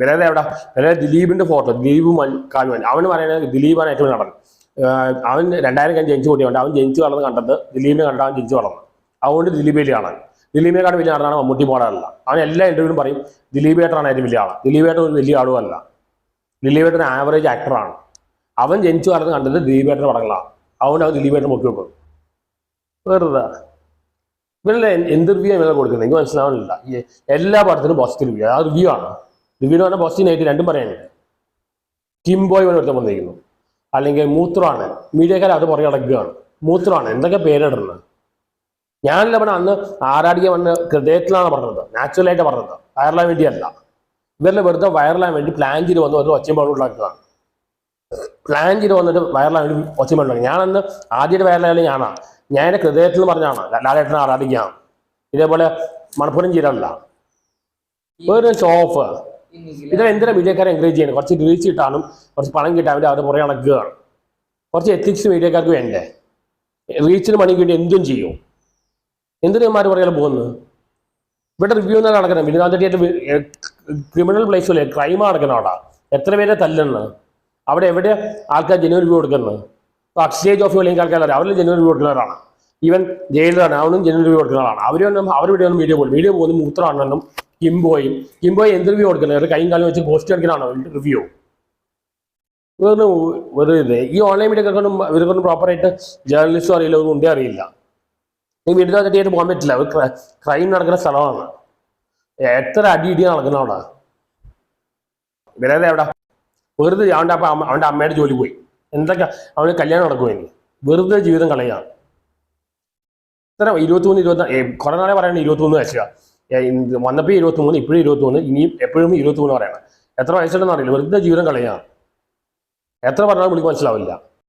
വേറെ എവിടെ വേറെ ദിലീപിന്റെ ഫോട്ടോ ദിലീപ് കാൽവൻ അവന് പറയുന്നത് ദിലീപാണ് ഏറ്റവും നടൻ അവൻ രണ്ടായിരം കഴിഞ്ഞ് ജനിച്ചു കൂട്ടിയുണ്ട്. അവൻ ജനിച്ചു വളർന്ന് കണ്ടത് ദിലീപിനെ കണ്ട അവൻ ജനിച്ചു വളർന്നു. അതുകൊണ്ട് ദിലീപ് വലിയ ആളാണ് ദിലീപിനെക്കാട് വലിയ ആളാണ് മമ്മൂട്ടി മോഡലല്ല. അവൻ എല്ലാ ഇന്റർവ്യൂവിലും പറയും ദിലീപ് ഏട്ടനാണ് ഏറ്റവും വലിയ ആൾ. ദിലീപ് ഒരു വലിയ ആളും അല്ല ദിലീപ് ഏട്ടൻ ആവറേജ് ആക്ടറാണ് അവൻ ജനിച്ചു വളർന്ന് കണ്ടത് ദിലീപ് ഏട്ടന്റെ പടങ്ങളാണ്. അതുകൊണ്ട് അവൻ ദിലീപ് ഏട്ടൻ മുക്കി വെക്കും. വെറുതെ. ഇവരുടെ എന്ത് റിവ്യൂ ഇവരെ കൊടുക്കുന്നത്? എനിക്ക് മനസ്സിലാവുന്നില്ല. എല്ലാ പടത്തിനും പോസിറ്റീവ് റിവ്യൂ ആ റിവ്യൂ ആണ്. റിവ്യൂ എന്ന് പറഞ്ഞാൽ പോസിറ്റീവ് നെഗറ്റീവ് രണ്ടും പറയാനില്ല കിംബോയ് പോലെ ഒരുത്തം വന്നിരിക്കുന്നു. അല്ലെങ്കിൽ മൂത്രമാണ് മീഡിയക്കാർ അത് പുറകെ അടക്കുകയാണ് മൂത്രമാണ് എന്തൊക്കെ പേരിടുന്നത് ഞാനല്ല പറഞ്ഞ അന്ന് ആരാടിക്കാൻ വന്ന് ഹൃദയത്തിലാണ് പറഞ്ഞത്. നാച്ചുറലായിട്ട് പറഞ്ഞത്. വയറലാൻ വേണ്ടിയല്ല. ഇവരുടെ വെറുതെ വയറലാൻ വേണ്ടി പ്ലാൻ ചെയ്ത് വന്ന് ഒരു ഒച്ചയും പാടും ഉണ്ടാക്കുകയാണ്. പ്ലാൻ ചെയ്ത് വന്നിട്ട് വയറലാൻ വേണ്ടി ഒച്ചയും പാടും ഞാനന്ന് അന്ന് ആദ്യമായിട്ട് വയറലായാലും ഞാനാ. ഞാൻ എന്റെ ഹൃദയത്തിൽ നിന്ന് പറഞ്ഞാണ് ലാലേട്ടനെ ആരാടിക്കാം ഇതേപോലെ മണപ്പുരം ചെയ്തല്ല ഒരു ഷോഫ് ഇത് എന്തിനാ മീഡിയക്കാരെ എൻകറേജ് ചെയ്യണം കുറച്ച് റീച്ച് കിട്ടാനും കുറച്ച് പണം കിട്ടാൻ അവരുടെ പുറകെ നടക്കുകയാണ്. കുറച്ച് എത്തിക്സ് മീഡിയക്കാർക്ക് വേണ്ടേ? റീച്ചിന് പണിക്ക് വേണ്ടി എന്തും ചെയ്യും? എന്തിനുമാർ പുറകെ പോകുന്നത്? ഇവിടെ റിവ്യൂ എന്നാൽ നടക്കണം വിനോദത്തിയായിട്ട് ക്രിമിനൽ പ്ലേസ് അല്ലേ ക്രൈം നടക്കണം അവിടെ. എത്ര പേരെ തല്ലണ് അവിടെ എവിടെ ആൾക്കാർ ജനുവരി റിവ്യൂ കൊടുക്കുന്നത്? ഇപ്പോൾ അക്ഷയ ജോഫി അല്ലെങ്കിൽ ആൾക്കാർ അവരിൽ ജനുവരി റിവ്യൂ കൊടുക്കുന്നവരാണ്. ഈവൻ ജയിലിലാണ്. അവനും ജനുവരി റിവ്യൂ കൊടുക്കുന്നവരാണ് അവരൊന്നും അവർ ഇവിടെ വീഡിയോ പോകും വീഡിയോ പോകുന്നത് മൂത്രമാണെന്നും കിംബോയും കിംബോയി എന്ത് റിവ്യൂ കൊടുക്കുന്നത് ഒരു കൈയും കാലം വെച്ച് പോസ്റ്റ് അടിക്കണാണോ റിവ്യൂ വെറും വെറുതെ. ഇത് ഈ ഓൺലൈൻ മീഡിയക്കൊന്നും ഇവർക്കൊന്നും പ്രോപ്പറായിട്ട് ജേർണലിസ്റ്റും അറിയില്ല ഒന്നും ഉണ്ടേ അറിയില്ല. ഈ വീട്ടിൽ തട്ടിയായിട്ട് പോകാൻ പറ്റില്ല. ഒരു ക്രൈം നടക്കുന്ന സ്ഥലമാണ്. എത്ര അടി ഇടി നടക്കുന്ന അവിടെ? വേറെ എവിടെ വെറുതെ അവന്റെ അപ്പം അവന്റെ അമ്മയുടെ ജോലി പോയി. എന്തൊക്കെ അവന് കല്യാണം നടക്കുമോ ഇനി? വെറുതെ ജീവിതം കളയാണ് ഇത്ര ഇരുപത്തിമൂന്ന് ഇരുപത്തി കുറെ നാളെ പറയണത് ഇരുപത്തിമൂന്ന് വയസ്സാണ് വന്നപ്പോൾ ഇരുപത്തിമൂന്ന് ഇപ്പോഴും ഇരുപത്തി മൂന്ന് ഇനിയും എപ്പോഴും ഇരുപത്തി മൂന്ന് പറയണം. എത്ര വയസ്സുണ്ടെന്ന് അറിയില്ല. വെറുതെ ജീവിതം കളയാണ് എത്ര പറഞ്ഞാലും പുള്ളിക്ക് മനസ്സിലാവില്ല.